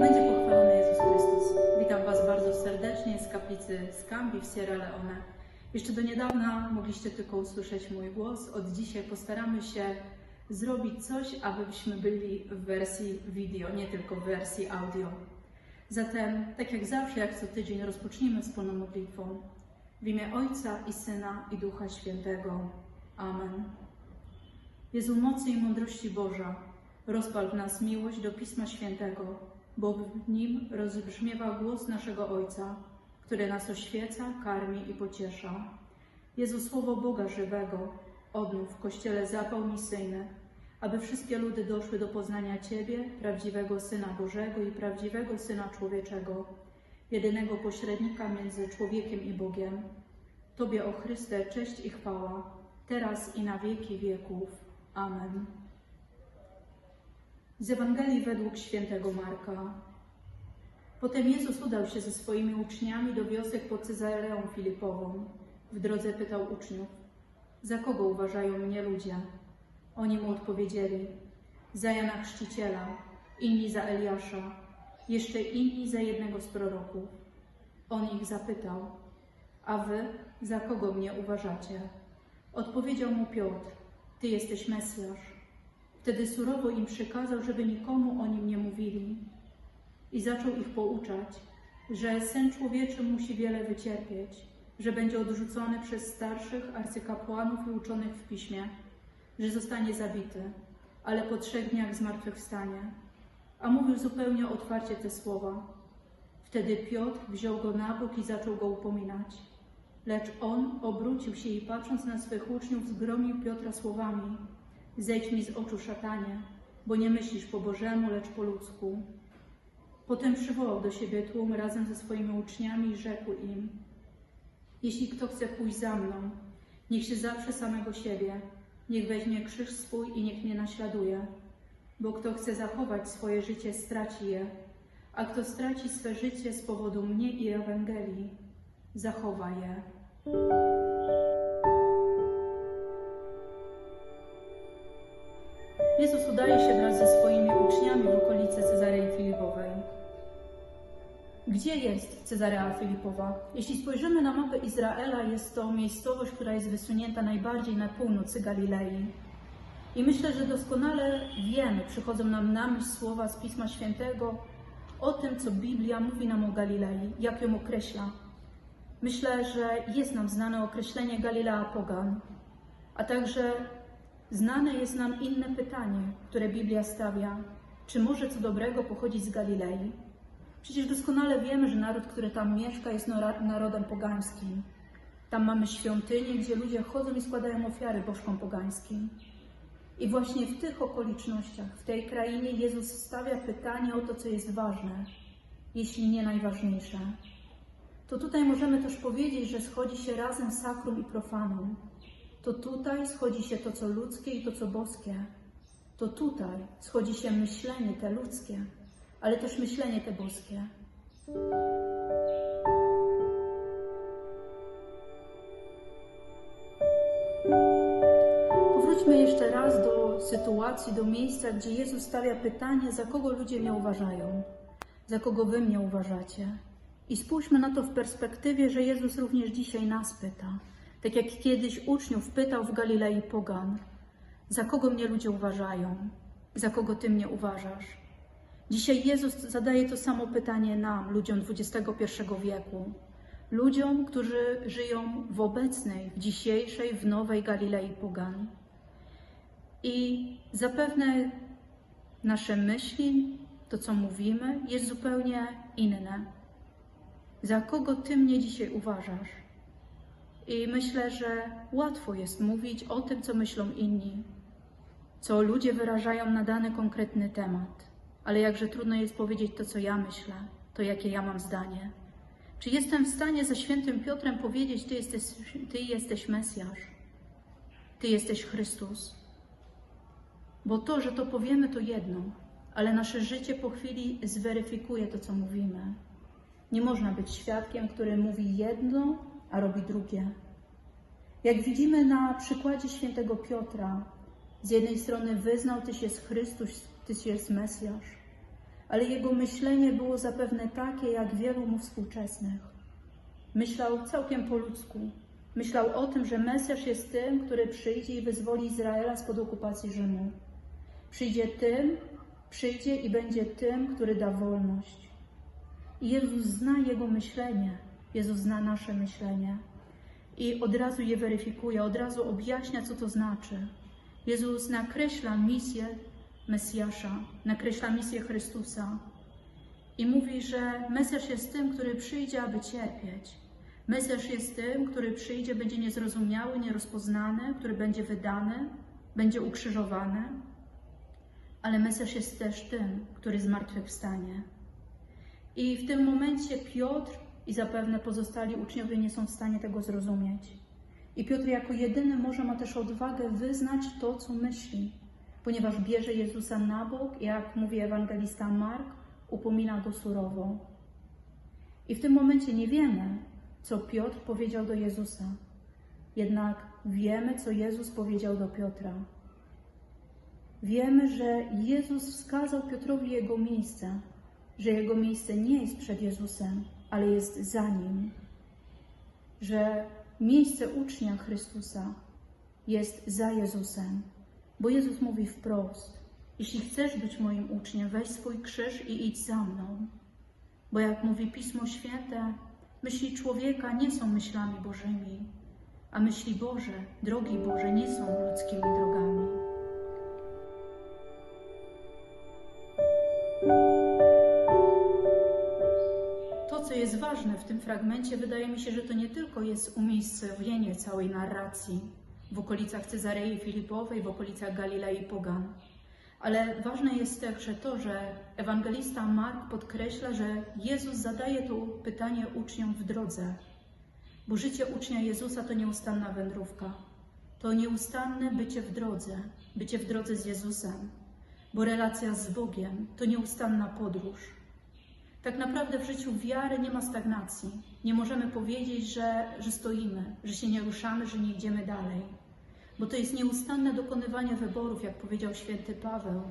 będzie pochwalony Jezus Chrystus. Witam Was bardzo serdecznie z kaplicy Scambi w Sierra Leone. Jeszcze do niedawna mogliście tylko usłyszeć mój głos. Od dzisiaj postaramy się zrobić coś, abyśmy byli w wersji video, nie tylko w wersji audio. Zatem, tak jak zawsze, jak co tydzień, rozpocznijmy wspólną modlitwą. W imię Ojca i Syna i Ducha Świętego. Amen. Jezu mocy i mądrości Boża, rozpal w nas miłość do Pisma Świętego, bo w nim rozbrzmiewa głos naszego Ojca, który nas oświeca, karmi i pociesza. Jezu, Słowo Boga żywego, odnów w Kościele zapał misyjny, aby wszystkie ludy doszły do poznania Ciebie, prawdziwego Syna Bożego i prawdziwego Syna Człowieczego, jedynego pośrednika między człowiekiem i Bogiem. Tobie, o Chryste, cześć i chwała, teraz i na wieki wieków. Amen. Z Ewangelii według świętego Marka. Potem Jezus udał się ze swoimi uczniami do wiosek pod Cezareą Filipową. W drodze pytał uczniów, za kogo uważają mnie ludzie? Oni mu odpowiedzieli, za Jana Chrzciciela, inni za Eliasza, jeszcze inni za jednego z proroków. On ich zapytał, a wy za kogo mnie uważacie? Odpowiedział mu Piotr, ty jesteś Mesjasz. Wtedy surowo im przykazał, żeby nikomu o nim nie mówili. I zaczął ich pouczać, że Syn Człowieczy musi wiele wycierpieć, że będzie odrzucony przez starszych arcykapłanów i uczonych w piśmie, że zostanie zabity, ale po trzech dniach zmartwychwstanie. A mówił zupełnie otwarcie te słowa. Wtedy Piotr wziął go na bok i zaczął go upominać. Lecz on obrócił się i patrząc na swych uczniów, zgromił Piotra słowami: Zejdź mi z oczu, szatanie, bo nie myślisz po Bożemu, lecz po ludzku. Potem przywołał do siebie tłum razem ze swoimi uczniami i rzekł im: Jeśli kto chce pójść za mną, niech się zaprze samego siebie, niech weźmie krzyż swój i niech mnie naśladuje. Bo kto chce zachować swoje życie, straci je, a kto straci swe życie z powodu mnie i Ewangelii, zachowa je. Jezus udaje się wraz ze swoimi uczniami w okolice Cezarei Filipowej. Gdzie jest Cezarea Filipowa? Jeśli spojrzymy na mapę Izraela, jest to miejscowość, która jest wysunięta najbardziej na północy Galilei. I myślę, że doskonale wiemy, przychodzą nam na myśl słowa z Pisma Świętego o tym, co Biblia mówi nam o Galilei, jak ją określa. Myślę, że jest nam znane określenie Galilea Pogan, a także znane jest nam inne pytanie, które Biblia stawia: czy może co dobrego pochodzić z Galilei? Przecież doskonale wiemy, że naród, który tam mieszka, jest narodem pogańskim. Tam mamy świątynię, gdzie ludzie chodzą i składają ofiary bożkom pogańskim. I właśnie w tych okolicznościach, w tej krainie Jezus stawia pytanie o to, co jest ważne, jeśli nie najważniejsze. To tutaj możemy też powiedzieć, że schodzi się razem sakrum i profanum. To tutaj schodzi się to, co ludzkie i to, co boskie. To tutaj schodzi się myślenie te ludzkie, ale też myślenie te boskie. Powróćmy jeszcze raz do sytuacji, do miejsca, gdzie Jezus stawia pytanie, za kogo ludzie mnie uważają, za kogo wy mnie uważacie. I spójrzmy na to w perspektywie, że Jezus również dzisiaj nas pyta. Tak jak kiedyś uczniów pytał w Galilei Pogan, za kogo mnie ludzie uważają, za kogo ty mnie uważasz. Dzisiaj Jezus zadaje to samo pytanie nam, ludziom XXI wieku. Ludziom, którzy żyją w obecnej, w dzisiejszej, w nowej Galilei Pogan. I zapewne nasze myśli, to co mówimy, jest zupełnie inne. Za kogo ty mnie dzisiaj uważasz? I myślę, że łatwo jest mówić o tym, co myślą inni, co ludzie wyrażają na dany konkretny temat, ale jakże trudno jest powiedzieć to, co ja myślę, to jakie ja mam zdanie. Czy jestem w stanie ze świętym Piotrem powiedzieć: Ty jesteś, ty jesteś Mesjasz, Ty jesteś Chrystus? Bo to, że to powiemy, to jedno, ale nasze życie po chwili zweryfikuje to, co mówimy. Nie można być świadkiem, który mówi jedno, a robi drugie. Jak widzimy na przykładzie świętego Piotra, z jednej strony wyznał, Tyś jest Chrystus, Tyś jest Mesjasz. ale jego myślenie było zapewne takie jak wielu mu współczesnych. Myślał całkiem po ludzku. Myślał o tym, że Mesjasz jest tym, który przyjdzie i wyzwoli Izraela spod okupacji Rzymu. Przyjdzie tym, przyjdzie i będzie tym, który da wolność. I Jezus zna jego myślenie, Jezus zna nasze myślenie i od razu je weryfikuje, od razu objaśnia, co to znaczy. Jezus nakreśla misję Mesjasza, nakreśla misję Chrystusa i mówi, że Mesjasz jest tym, który przyjdzie, aby cierpieć. Mesjasz jest tym, który przyjdzie, będzie niezrozumiały, nierozpoznany, który będzie wydany, będzie ukrzyżowany, ale Mesjasz jest też tym, który zmartwychwstanie. I w tym momencie Piotr i zapewne pozostali uczniowie nie są w stanie tego zrozumieć. I Piotr jako jedyny może ma też odwagę wyznać to, co myśli, ponieważ bierze Jezusa na bok jak mówi ewangelista Mark, upomina go surowo. I w tym momencie nie wiemy, co Piotr powiedział do Jezusa. Jednak wiemy, co Jezus powiedział do Piotra. Wiemy, że Jezus wskazał Piotrowi jego miejsce, że jego miejsce nie jest przed Jezusem, ale jest za nim. Że miejsce ucznia Chrystusa jest za Jezusem, bo Jezus mówi wprost: Jeśli chcesz być moim uczniem, weź swój krzyż i idź za mną. Bo jak mówi Pismo Święte, myśli człowieka nie są myślami Bożymi, a myśli Boże, drogi Boże, nie są ludzkimi drogami. Co jest ważne w tym fragmencie, wydaje mi się, że to nie tylko jest umiejscowienie całej narracji w okolicach Cezarei Filipowej, w okolicach Galilei Pogan, ale ważne jest także to, że ewangelista Mark podkreśla, że Jezus zadaje to pytanie uczniom w drodze, bo życie ucznia Jezusa to nieustanna wędrówka, to nieustanne bycie w drodze, bycie w drodze z Jezusem, bo relacja z Bogiem to nieustanna podróż. Tak naprawdę w życiu wiary nie ma stagnacji. Nie możemy powiedzieć, że, że stoimy, że się nie ruszamy, że nie idziemy dalej. Bo to jest nieustanne dokonywanie wyborów, jak powiedział święty Paweł.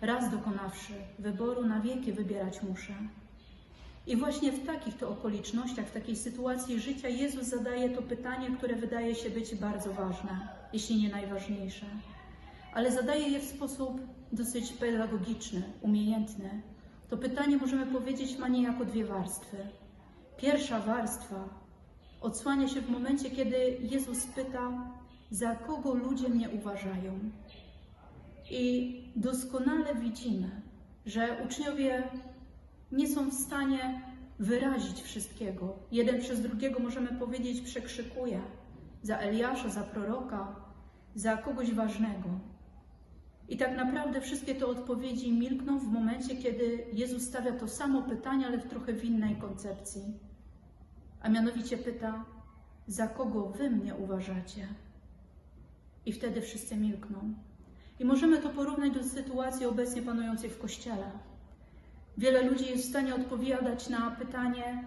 Raz dokonawszy wyboru, na wieki wybierać muszę. I właśnie w takich to okolicznościach, w takiej sytuacji życia Jezus zadaje to pytanie, które wydaje się być bardzo ważne, jeśli nie najważniejsze. Ale zadaje je w sposób dosyć pedagogiczny, umiejętny, to pytanie, możemy powiedzieć, ma niejako dwie warstwy. Pierwsza warstwa odsłania się w momencie, kiedy Jezus pyta, za kogo ludzie mnie uważają. I doskonale widzimy, że uczniowie nie są w stanie wyrazić wszystkiego. Jeden przez drugiego, możemy powiedzieć, przekrzykuje za Eliasza, za proroka, za kogoś ważnego. I tak naprawdę wszystkie te odpowiedzi milkną w momencie, kiedy Jezus stawia to samo pytanie, ale w trochę w innej koncepcji. A mianowicie pyta, za kogo wy mnie uważacie? I wtedy wszyscy milkną. I możemy to porównać do sytuacji obecnie panującej w Kościele. Wiele ludzi jest w stanie odpowiadać na pytanie,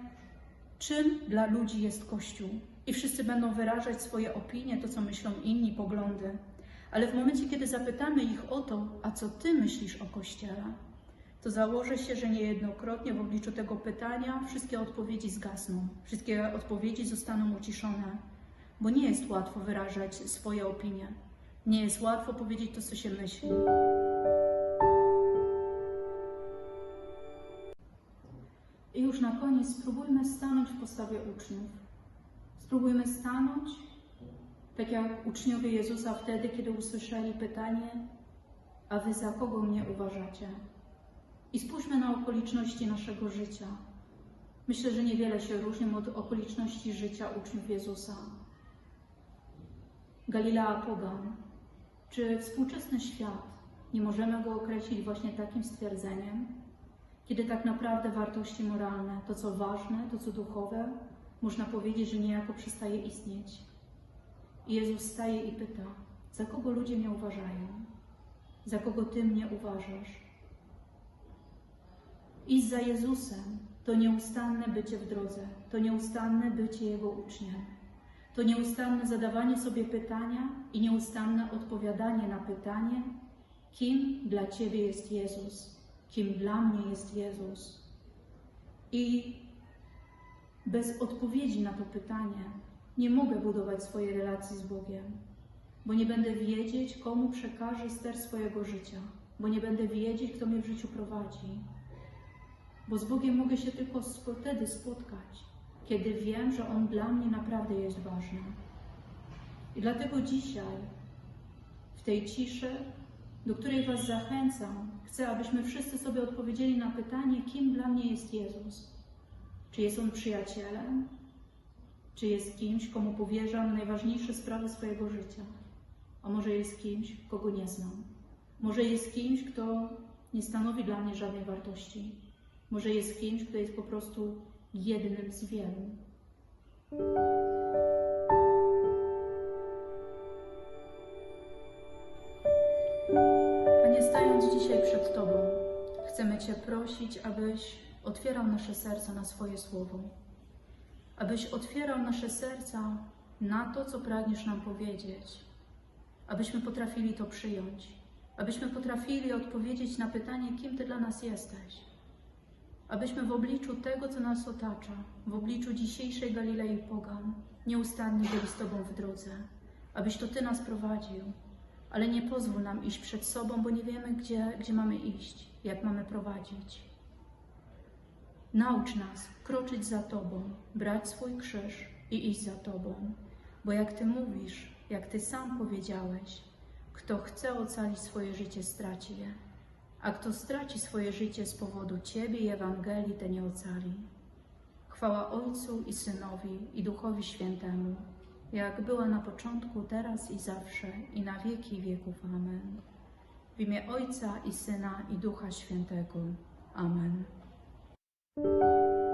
czym dla ludzi jest Kościół. I wszyscy będą wyrażać swoje opinie, to co myślą inni, poglądy. Ale w momencie, kiedy zapytamy ich o to, a co ty myślisz o Kościele, to założę się, że niejednokrotnie w obliczu tego pytania wszystkie odpowiedzi zgasną, wszystkie odpowiedzi zostaną uciszone, bo nie jest łatwo wyrażać swoje opinie. Nie jest łatwo powiedzieć to, co się myśli. I już na koniec spróbujmy stanąć w postawie uczniów. Spróbujmy stanąć tak jak uczniowie Jezusa wtedy, kiedy usłyszeli pytanie, a wy za kogo mnie uważacie? I spójrzmy na okoliczności naszego życia. Myślę, że niewiele się różnią od okoliczności życia uczniów Jezusa. Galilea Pogan, czy współczesny świat, nie możemy go określić właśnie takim stwierdzeniem, kiedy tak naprawdę wartości moralne, to co ważne, to co duchowe, można powiedzieć, że niejako przestaje istnieć. I Jezus staje i pyta, za kogo ludzie mnie uważają? Za kogo Ty mnie uważasz? Iść za Jezusem to nieustanne bycie w drodze, to nieustanne bycie Jego uczniem. To nieustanne zadawanie sobie pytania i nieustanne odpowiadanie na pytanie, kim dla Ciebie jest Jezus? kim dla mnie jest Jezus. I bez odpowiedzi na to pytanie nie mogę budować swojej relacji z Bogiem, bo nie będę wiedzieć, komu przekażę ster swojego życia, bo nie będę wiedzieć, kto mnie w życiu prowadzi. Bo z Bogiem mogę się tylko wtedy spotkać, kiedy wiem, że On dla mnie naprawdę jest ważny. I dlatego dzisiaj, w tej ciszy, do której Was zachęcam, chcę, abyśmy wszyscy sobie odpowiedzieli na pytanie, kim dla mnie jest Jezus. Czy jest On przyjacielem? Czy jest kimś, komu powierzam najważniejsze sprawy swojego życia? A może jest kimś, kogo nie znam? Może jest kimś, kto nie stanowi dla mnie żadnej wartości? Może jest kimś, kto jest po prostu jednym z wielu? Panie, stając dzisiaj przed Tobą, chcemy Cię prosić, abyś otwierał nasze serca na swoje słowo. Abyś otwierał nasze serca na to, co pragniesz nam powiedzieć. Abyśmy potrafili to przyjąć. Abyśmy potrafili odpowiedzieć na pytanie, kim Ty dla nas jesteś. Abyśmy w obliczu tego, co nas otacza, w obliczu dzisiejszej Galilei Pogan, nieustannie byli z Tobą w drodze. Abyś to Ty nas prowadził, ale nie pozwól nam iść przed sobą, bo nie wiemy, gdzie, gdzie mamy iść, jak mamy prowadzić. Naucz nas kroczyć za Tobą, brać swój krzyż i iść za Tobą, bo jak Ty mówisz, jak Ty sam powiedziałeś, kto chce ocalić swoje życie, straci je, a kto straci swoje życie z powodu Ciebie i Ewangelii, ten nie ocali. Chwała Ojcu i Synowi i Duchowi Świętemu, jak była na początku, teraz i zawsze, i na wieki wieków. Amen. W imię Ojca i Syna i Ducha Świętego. Amen. Música